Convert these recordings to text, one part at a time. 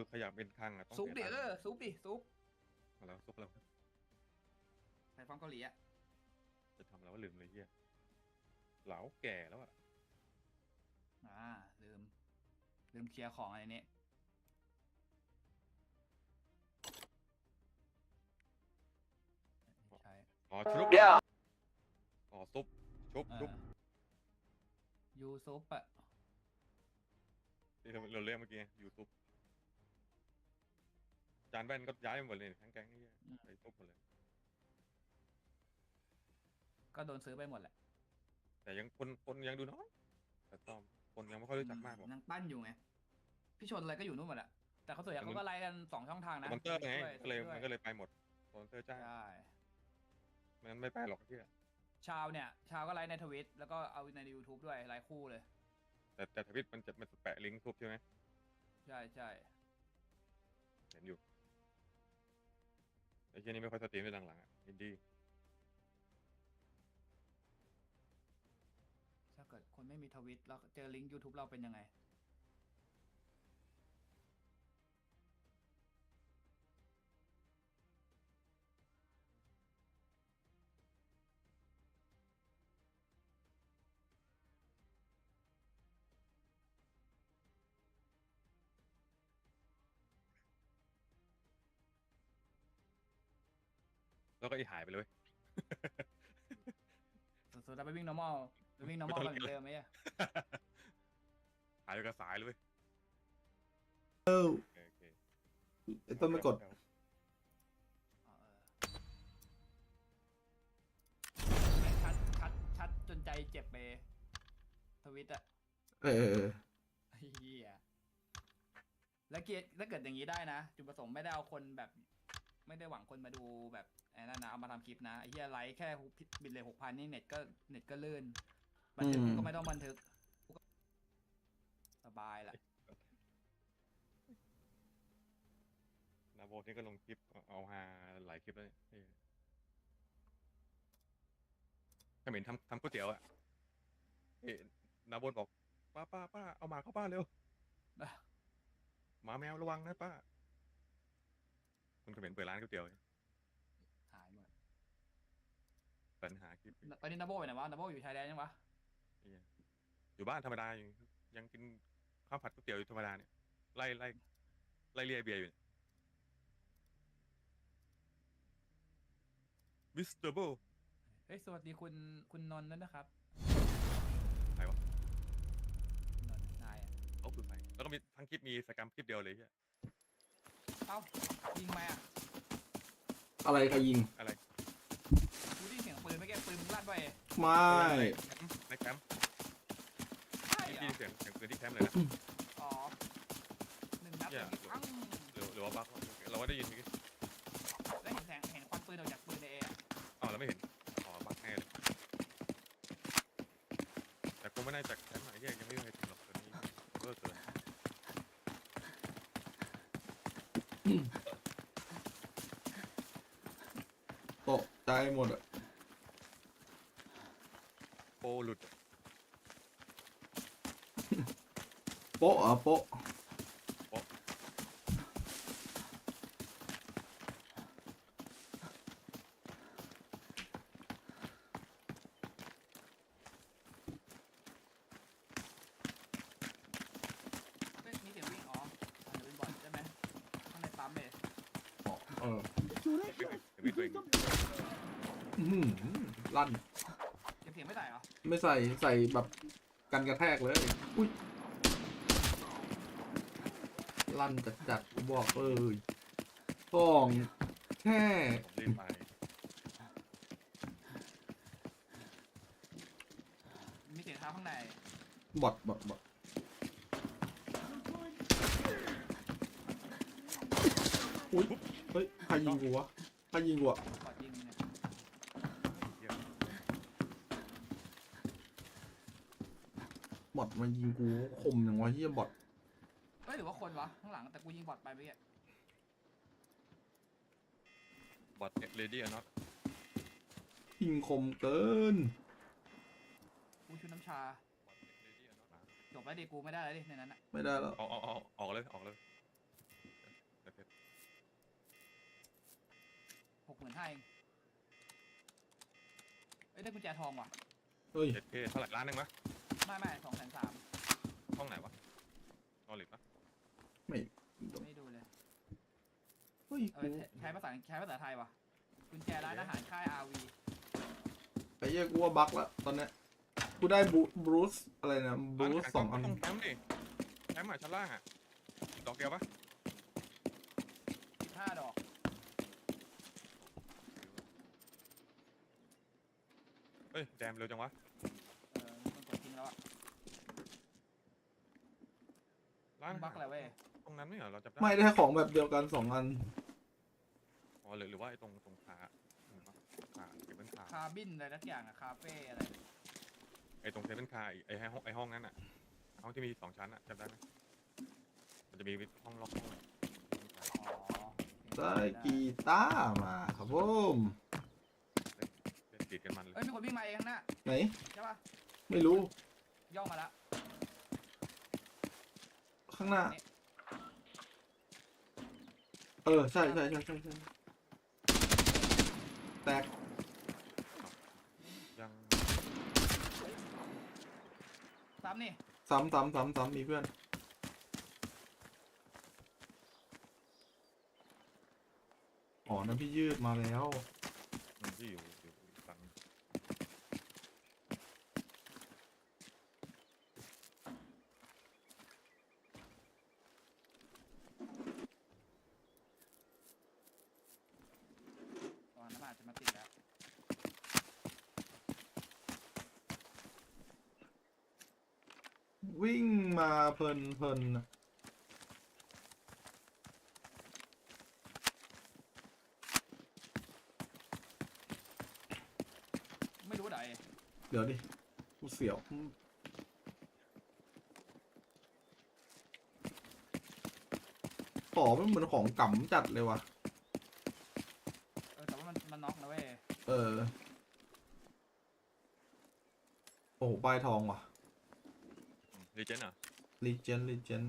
คือขยับเป็นครั้งอะต้องซุปดิสียเอตังอค์ซุปดิซุปเอาแล้วซุปเราใส่ฟองเกาหลีอะจะทำแล้วว่าลืมเลยเฮียเหลาแก่แล้วอะอ่าลืม ลืมเคลียร์ของอะไรนี้ไม่ใช่อ๋อชุบอ๋อซุปชุบเอชุบอยูซุปอะที่เราเรียกเมื่อกี้ยูทูบ จานแว่นก็ย้ายไปหมดเลยทั้งแก๊งนี่ใส่ซุปหมดเลย ก็โดนซื้อไปหมดแหละแต่ยังคนคนยังดูน้อยแต่ต้อมคนยังไม่ค่อยรู้จักมากหรอกนางปั้นอยู่ไงพี่ชนอะไรก็อยู่นู่นหมดแหละแต่เขาส่วนใหญ่แต่มัเขานก็ไล่กันสองช่องทางสนะปอนเซอร์ไงช่วยก็เลยช่วยมันก็เลยไปหมดสปอนเซอร์จ้างใช่มันไม่ไปหรอกที่ชาวเนี่ย ชาวก็ไลฟ์ในทวิตแล้วก็เอาใน YouTube ด้วยไลฟ์คู่เลย แต่แต่ทวิตมันจะมันแปะลิงก์ทุบใช่ไหมใช่ใช่เห็นอยู่ ไอ้เช่นนี้ไม่ค่อยสตรีมในหลังๆอะอินดี้ถ้าเกิดคนไม่มีทวิตแล้วเจอลิงก์ YouTube เราเป็นยังไง แล้วก็อีหายไปเลยเว้ยสุดๆแล้วไปวิ่ง normal ไปวิ่ง normal ไม่กัต้นองเหมือนเดิมไหมอะหายไปกับสายเลยเว้ยเออโอเคโอเคไอ้ต้นไม่กด อ๋อเออชัดชัดชัดจนใจเจ็บไปทวิตอะ เออเออเออเฮียแล้วเกียร์ถ้าเกิดอย่างนี้ได้นะ จุดประสงค์ไม่ได้เอาคนแบบ ไม่ได้หวังคนมาดูแบบไอ้นั่นนะเอามาทำคลิปนะไอ้เฮียไลค์แค่บิตเลยหกพันนี่เน็ตก็เน็ตก็ลื่นบันทึกก็ไม่ต้องบันทึกสบายแหละนาโบนี่ก็ลงคลิปเอาเอาฮาหลายคลิปแล้วเนี่ยเฮ้ยเขมรทำทำก๋วยเตี๋ยวอะเอ้ยนาโบนบอกป้าป้าป้าเอาหมาเข้าบ้านเร็วอะหมาแมวระวังนะป้า คนเขมรเปิดร้านก๋วยเตี๋ยวหายหมดปัญหาคลิปตอนนี้นาโบไปไหนวะนาโบอยู่ชายแดนยังวะเหี้ยอยู่บ้านธรรมดาอยู่ยังกินข้าวผัดก๋วยเตี๋ยวอยู่ธรรมดาเนี่ยไล่ไล่ไล่เลียเบียร์อยู่มิสเตอร์โบเฮ้ยสวัสดีคุณคุณนนท์ด้วยนะครับใครวะคุณนนท์นายอะ เขาคือใครแล้วก็มีทั้งคลิปมีสกรรมคลิปเดียวเลยเหีย เอ้ายิงไหมอะอะไรใครยิง อะไรกูได้ยินเสียงปืนไม่แก้ปืนมึงลั่นไปไม่ ในแคมป์ใช่ที่เหรได้อยินเสียงเสียงปืนที่แคมป์เลยนะอ๋อหนึ่งนัดเหี้ยเมื่อกี้ปังหรือหรือว่าบั๊กวะเราว่าได้ยินเมื่อกี้แล้วเห็นแสงเห็นควันปืนออกจากปืนในเออะอ๋อเราไม่เห็นอ๋อบั๊กแน่เลยแต่คงไม่น่าจะแคมป์อะไอ้เหี้ยยังไม่มีใครถึงหรอกตอนนี้เวอร์เกิน ตกใจหมดอะ โปรหลุดอะ โป๊ะเหรอะโป๊ะ เฮ้ยมีเสียงวิ่งอ๋ออาจจะเป็นบอทใช่ไหมข้างในปั๊มเลย อ๋อเออ เดี๋ยวไม่เดี๋ยวไม่ตัวเอง อื้อหือ ลั่น เก็บเสียงไม่ได้เหรอไม่ใส่ใส่แบบกันกระแทกเลย อุ้ย ลั่นจัดจัดๆกูบอกเลยของแค่ผมรีบไปมีเสียงเท้าข้างในบอดบอดบอดอุ้ย เฮ้ย ใครยิงกูวะ ใครยิงกูอะ อทมายิงกูคมอย่างวะเฮียบอทเอ้ยหรือว่าคนวะข้างหลังแต่กูยิงบอดไปเมื่อกี้บอทเลดี้อนอตยิงคมเกินกูชุดน้ำชาจบแล้วดิกูไม่ได้แล้วดิในนั้นอะไม่ได้แล้วออกออกออกออกเลยออกเลยหกหมื่นห้าเองเอ้ยได้กุญแจทองว่ะเฮ้ยเพเท่าไหร่ล้านหนึ่งมะ ไม่ไม่สองแสนสามห้องไหนวะนอริดปะไม่ไม่ดูเลยเฮ้ยเอกูอใช้ภาษาใช้ภาษาไทยว่ะกุญแจร้านอาหารค่ายอาวีไอ้เหี้ยกูว่าบั๊กละตอนเนี้ยกูได้บูบรูซอะไรนะบร้านรูอาซหารสองอันต้องแคมป์ดิแคมป์อะชั้นล่างอะดอกเดียวปะสิบห้าดอกเอ้ยแดมเร็วจังวะ แล้วอะร้านมึงบักอะไรเว้ยตรงนั้นไม่เหรอเราจะได้ไม่ได้ของแบบเดียวกันสองอัน อ๋อหรือหรือว่าไอ้ตรงตรงขาอืมปะขาเซเว่นขาคาบินอะไรนักอย่างอะคาเฟ่อะไรไอ้ตรงเซเว่นคาไอ้ไอ้ห้องไอ้ห้องนั้นอะห้องที่มีสองชั้นอะจำได้ไหมมันจะมีห้องล็อกห้องอ๋อได้กีตาร์มาครับผมเล่นติดกันมันเลยเอ้ยมีคนวิ่งมาเองข้างหน้าไหนใช่ป่ะไม่รู้ ย่องมาละข้างหน้า เออ ใช่ใช่ใช่ใช่ใช่แตกยังซ้ำนี่ซ้ำซ้ำซ้ำซ้ำมีเพื่อน อ๋อนั่นพี่ยืดมาแล้วอืมที่อยู่อยู่อีกฝั่ง ตอนนั้นอาจจะมาติดแล้ว วิ่ง มาเพลินเพลินน่ะไม่รู้ไหนเดี๋ยวดิกูเสียวของมันเหมือนของกำจัดเลยว่ะ เออแต่ว่ามันมันน็อกนะเว้ย เออ โอ้โหป้ายทองว่ะ รีเจนเหรอรีเจนรีเจน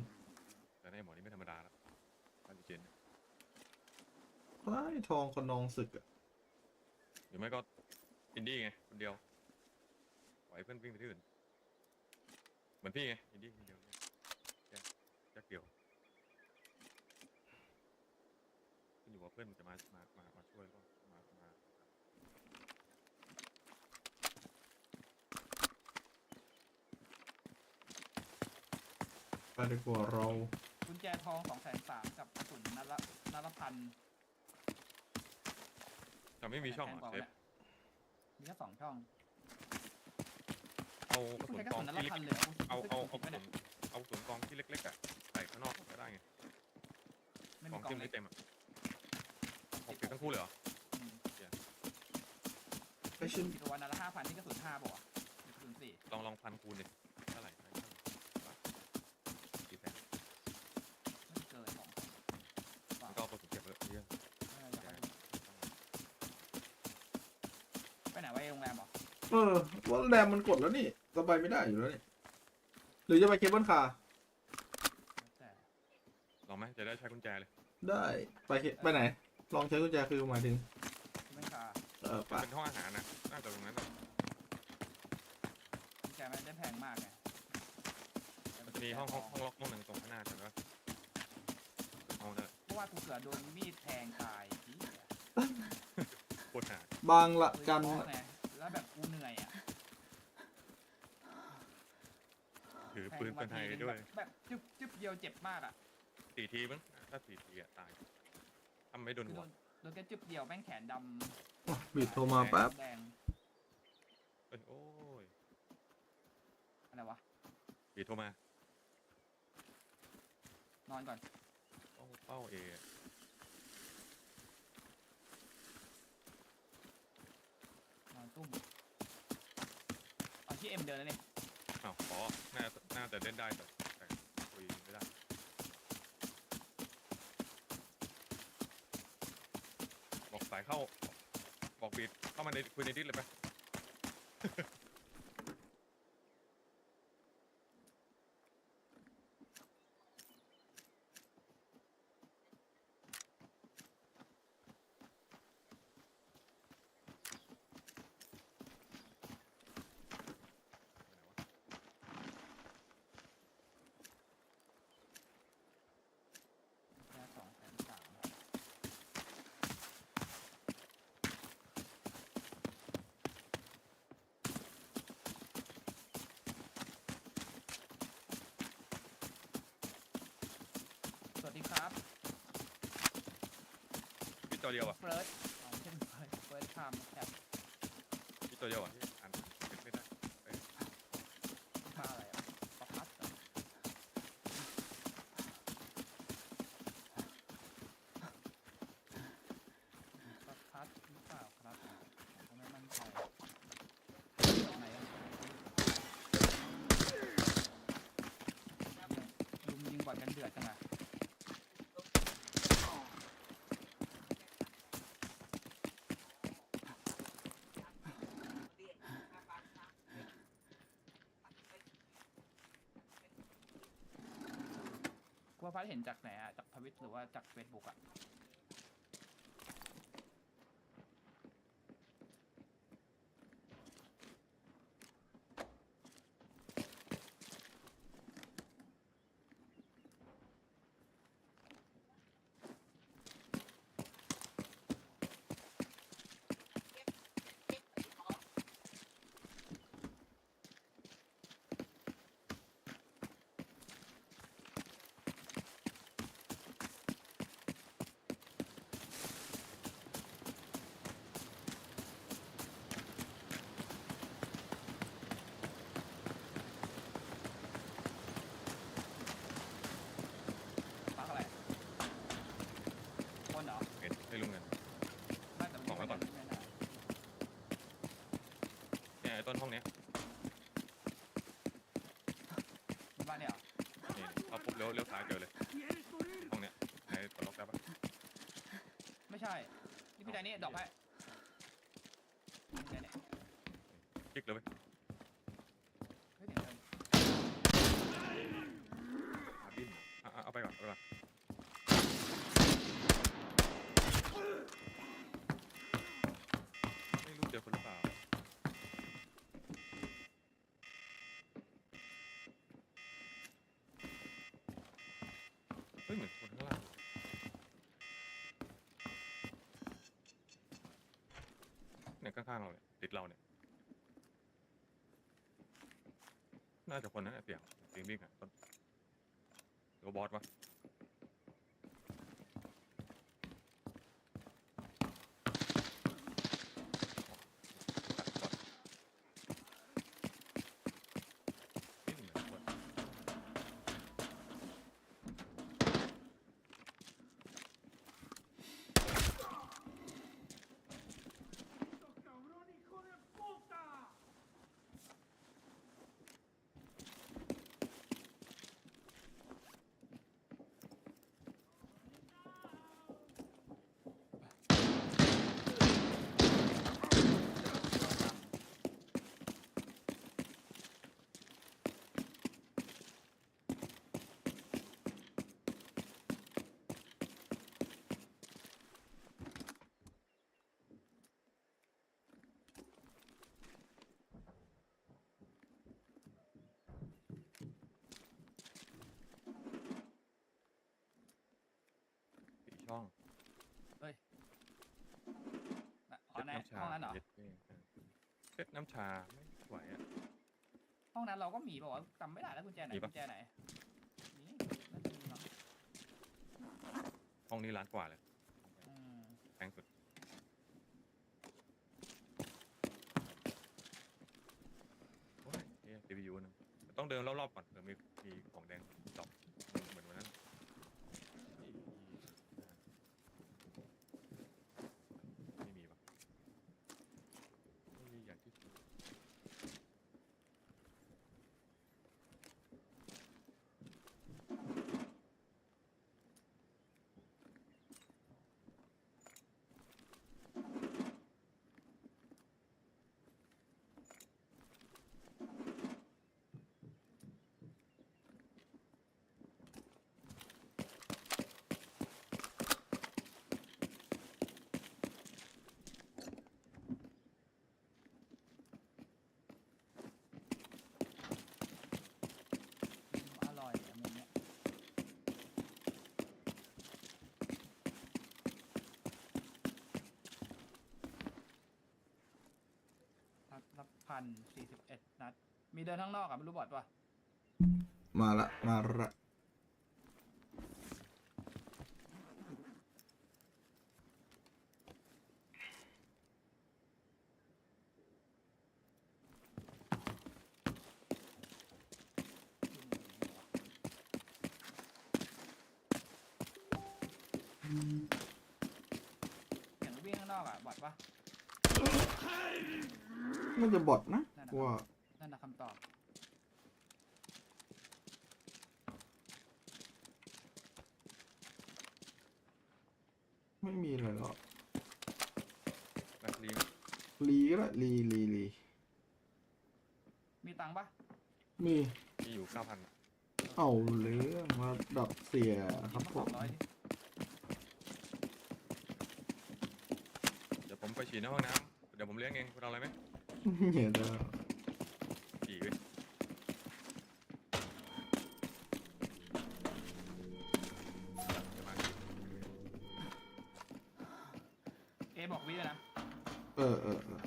แต่ในหมอนี่ไม่ธรรมดาแล้วรีเจนป้ายทองคนนองศึกอะหรือไม่ก็อินดี้ไงคนเดียวปล่อยเพื่อนวิ่งไปที่อื่น เหมือนพี่ไงอินดี้คนเดียวแยกแยกเดียวขึ้นอยู่ว่าเพื่อนมันจะมามามามาช่วยก็มามา ไปดีกว่าเรากุญแจทองสองแสนสามกับกระสุนนัดละนัดละพันแต่ไม่มีช่องเหรอะกเซฟมีแค่สองช่องเอากระคุณสุนกองที่เล็กเลยเอาเอาเอาไม่กระสุนเอากระสุนกองที่เล็กๆอะใส่ข้างนอกก็ได้ไงไม่กองกล่อที่งมันเล็ไม่เต็มอะหกสิบทั้งคู่เลยเหรอไอชิ้นตัวนัดละห้าพันนี่กระสุนห้าบอกว่ะหรือกระสุนสี่ลองลองพันคูณดิเท่าไหร่เท่าไหร่กี่แสน ไม่เกินสอง มันก็เอากระสุนเก็บไว้เยอะ เอออยากให้ดูไปไหนวะไอ้โรงแรม เหรอเออว่าแรมมันกดแล้วนี่สบายไม่ได้อยู่แล้วนี่หรือจะไปเคเบิลคาร์แล้วแต่ลองไหมจะได้ใช้กุญแจเลยได้ไปเคไปไหน ลองใช้กุญแจคือหมายถึงไม่คาเออมันปะเป็นห้องอาหารนะน่าจะตรงนั้นน่ะกุญแจไม่ได้แพงมากไงมันจะมีห้องห้องห้องล็อกห้องหนึ่งตรงข้างหน้าใช่ไหมห้องนั่นแหละเพราะว่ากูเกือบโดนมีดแทงตายเหี้ยโคตรหาบางละกันโดยเฉพาะไง แล้วแบบกูเหนื่อยอะถือแทงปืนกูคนไทยทีนึงด้วยแบบแบบจึ๊บจึ๊บเดียวเจ็บมากอะสี่ทีมั้งถ้าสี่ทีอะตายถ้าไม่โดนคือหัโดวนโดนแค่จึ๊บเดียวแม่งแขนดำอะบิดโทรมาแป๊บแดงเอ้ยโอ้ยอะไรวะปีโทรมา นอนก่อน เป้าเป้าเอ นอน ตุ้มเอาที่เอ็มเดินแล้วนี่อ้าวอ๋อน่าน่าจะเล่นได้แต่แต่คุยไม่ได้บอกสายเข้า บอกบีดเข้ามาในคุยในดิสเลยไหม ตัวเดียวอะเฟิร์สอ๋อไม่ใช่เฟิร์สเฟิร์สไทม์แคปมีตัวเดียวอะที่อ่านไม่ได้ มาอะไรอะประพัดเหรอประพัดหรือเปล่าครับผมไม่มั่นใจไหนอะลุมยิงบอดกันเดือดจังอะ กูว่า พัดเห็นจากไหนอะจากทวิตหรือว่าจากเฟซบุ๊กอะ พักอะไรคนเหรอ เห็นไม่รู้เงิน ไม่แต่มัน บอกไว้ก่อน ไม่น่า เนี่ยไอ้ ต้นห้องเนี้ยบ้านเนี่ยเหรอนี่พอปุ๊บเลี้ยวเลี้ยวซ้ายเจอเลย ห้องเนี้ยในปลดล็อกได้ปะไม่ใช่ นี่พี่แดนนี่ดอกให้เนี่ยเนี่ยคลิกเลยเว้ยเฮ้ยเดี๋ยวเดี๋ยวอาบินอะอะเอาไปก่อนเอาไปก่อนไม่รู้เจอคนหรือเปล่าเฮ้ยเหมือนคนข้างล่าง เนี่ยข้างๆเราเนี่ยติดเราเนี่ยน่าจะคนนั้นอะเสียงเสียงวิ่งอะต้นหรือว่าบอสวะบอสเอ๊ะเหมือนคน สี่ช่อง อ๋อใน เซ็ตน้ำ ชาห้องนั้นเหรอเย็ดเท่เออเซ็ตน้ำชาไม่ไหวอะ ห้องนั้นเราก็มีบอกว่าวะจำไม่ได้แล้วกุญแจไหนมีปะ กุญแจไหนนี่น่าจะมีมั้งห้องนี้ร้านกว่าเลยอืมแพงสุดโอ้ยเอ๊ะ CPU นึงต้องเดินรอบๆก่อนเผื่อมีมีของแดงดรอป พันสี่สิบเอ็ดนัด มีเดินข้างนอกอะไม่รู้บอดปะมาละ มาละ เห็นวิ่งข้างนอกอะบอดปะ มันจะบอดนะนั่นกูนะว่านั่นนะคำตอบ ไม่มีอะไรหรอกแบตลีลีก็ได้ลีลีลีมีตังค์ปะมีมีอยู่เก้าพันเอาเรื่องมาดับเสียครับผสอมงร้อยดิเดี๋ยวผมไปฉีดในห้องน้ำเดี๋ยวผมเลี้ยงเองคุณเอาอะไรไหม เหี้ยจะฉี่เว้ยเดี๋ยวมาเอบอกวิด้วยนะ เออเออเออ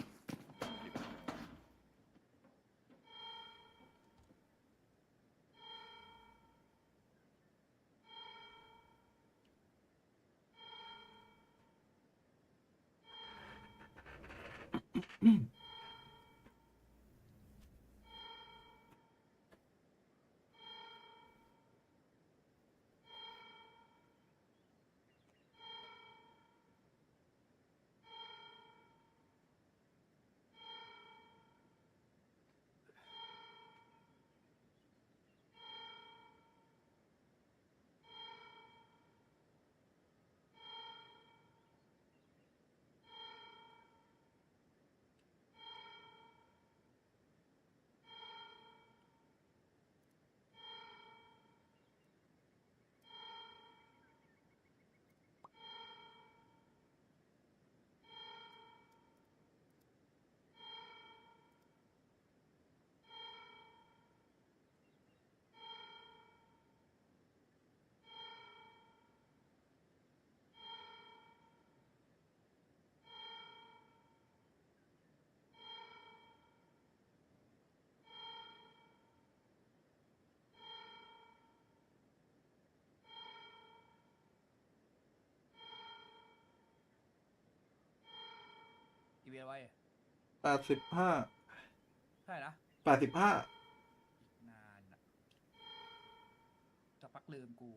อีเวลไว้แปดสิบห้าใช่นะแปดสิบห้าอีกนานอะจะพักลืมกู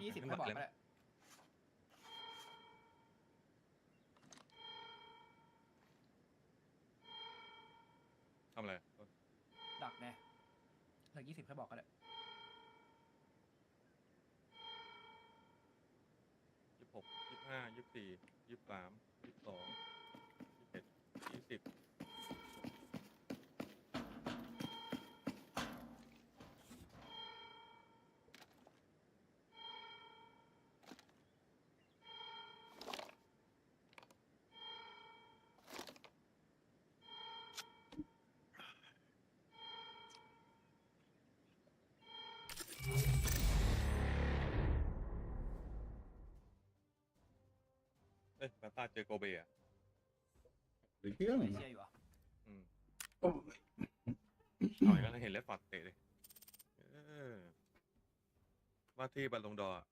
อันนี้สิบให้บอกก็ได้ทำอะไรดักไงเหลือยี่สิบให้บอกก็ได้ยี่สิบหกยี่สิบห้ายี่สิบสี่ยี่สิบสามยี่สิบสองยี่สิบเอ็ดยี่สิบ ตาเจอโกเบอะหรือเครื่องไม่เชื่ออยู่เหรอะอืมโอ้ยเอาอีกแล้วนะเห็นแล้วฝากเตะเลยเออว่าที่บัลลงดอร์อะ